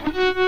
Mm-hmm.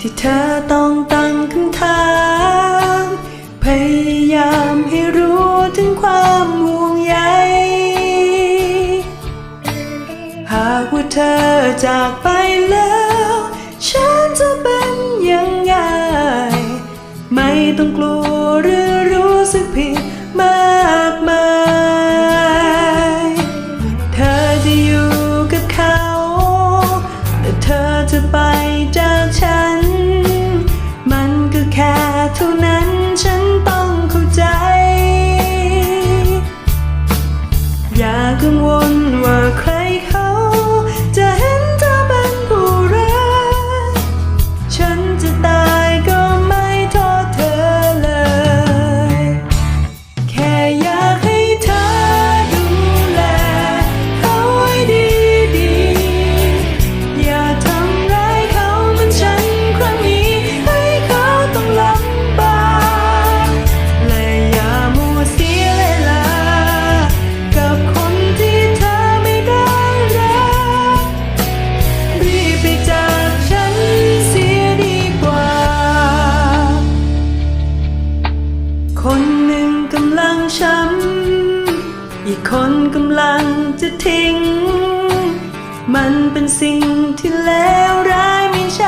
ที่เธอต้องตั้งคำถาม พยายามให้รู้ถึงความห่วงใย หากว่าเธอจากไปแล้ว ฉันจะเป็นยังไง ไม่ต้องกลัวหรือรู้สึกผิดมากมาย เธอจะอยู่กับเขา แต่เธอจะไปจาก อีกคนกำลังจะทิ้ง มันเป็นสิ่งที่เลวร้ายไม่ช